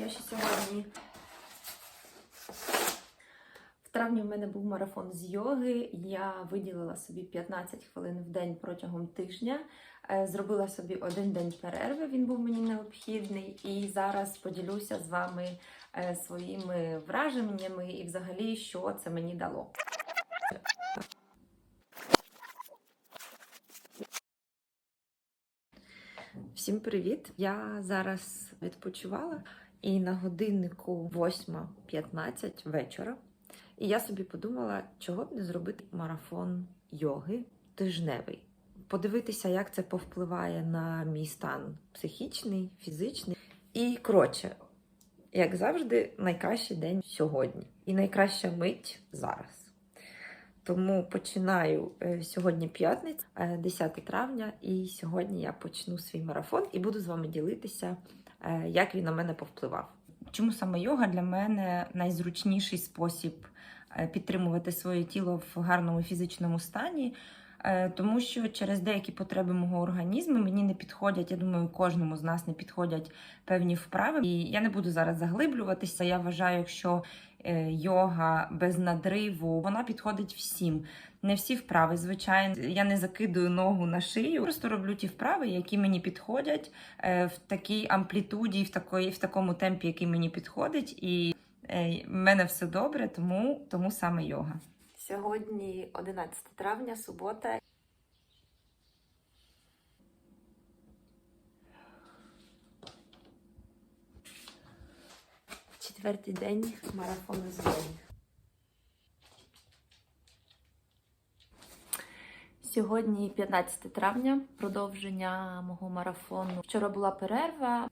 Я ще сьогодні. В травні в мене був марафон з йоги. Я виділила собі 15 хвилин в день протягом тижня. Е, Зробила собі один день перерви, він був мені необхідний. І зараз поділюся з вами е, своїми враженнями і взагалі, що це мені дало. Всім привіт! Я зараз відпочивала і на годиннику 8.15 вечора. І я собі подумала, чого б не зробити марафон йоги тижневий. Подивитися, як це повпливає на мій стан психічний, фізичний. І коротше, як завжди, найкращий день сьогодні. І найкраща мить зараз. Тому починаю е, сьогодні п'ятниця, е, 10 травня, і сьогодні я почну свій марафон і буду з вами ділитися, е, як він на мене повпливав. Чому саме йога для мене найзручніший спосіб е, підтримувати своє тіло в гарному фізичному стані? Е, Тому що через деякі потреби мого організму мені не підходять. Я думаю, кожному з нас не підходять певні вправи. І я не буду зараз заглиблюватися. Я вважаю, якщо е, йога без надриву, вона підходить всім. Не всі вправи, звичайно. Я не закидую ногу на шию. Просто роблю ті вправи, які мені підходять е, в такій амплітуді, в такої, в такому темпі, який мені підходить. І в мене все добре, тому, тому саме йога. Сьогодні 11 травня, субота. Четвертий день марафону з. Сьогодні 15 травня, продовження мого марафону. Вчора була перерва.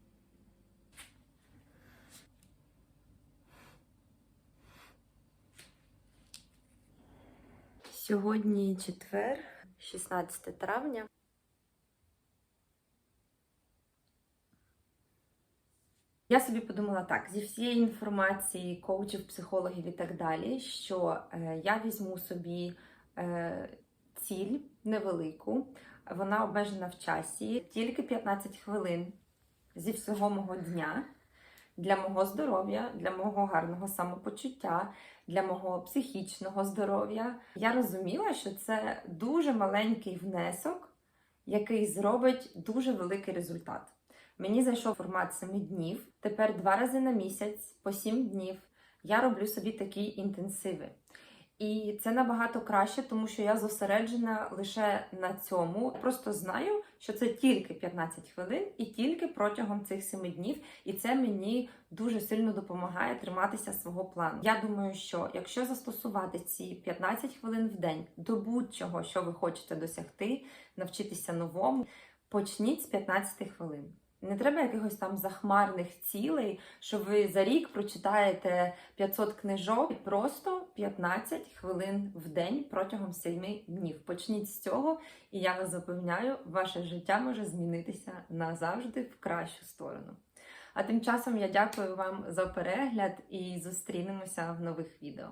Сьогодні четвер, 16 травня. Я собі подумала так: зі всієї інформації коучів, психологів і так далі, що е, я візьму собі е, ціль невелику, вона обмежена в часі, тільки 15 хвилин зі всього мого дня для мого здоров'я, для мого гарного самопочуття, для мого психічного здоров'я. Я розуміла, що це дуже маленький внесок, який зробить дуже великий результат. Мені зайшов формат 7 днів. Тепер два рази на місяць, по 7 днів, я роблю собі такі інтенсиви. І це набагато краще, тому що я зосереджена лише на цьому. Просто знаю, що це тільки 15 хвилин і тільки протягом цих 7 днів. І це мені дуже сильно допомагає триматися свого плану. Я думаю, що якщо застосувати ці 15 хвилин в день до будь-чого, що ви хочете досягти, навчитися новому, почніть з 15 хвилин. Не треба якихось там захмарних цілей, що ви за рік прочитаєте 500 книжок, просто 15 хвилин в день протягом 7 днів. Почніть з цього, і я вас запевняю, ваше життя може змінитися назавжди в кращу сторону. А тим часом я дякую вам за перегляд і зустрінемося в нових відео.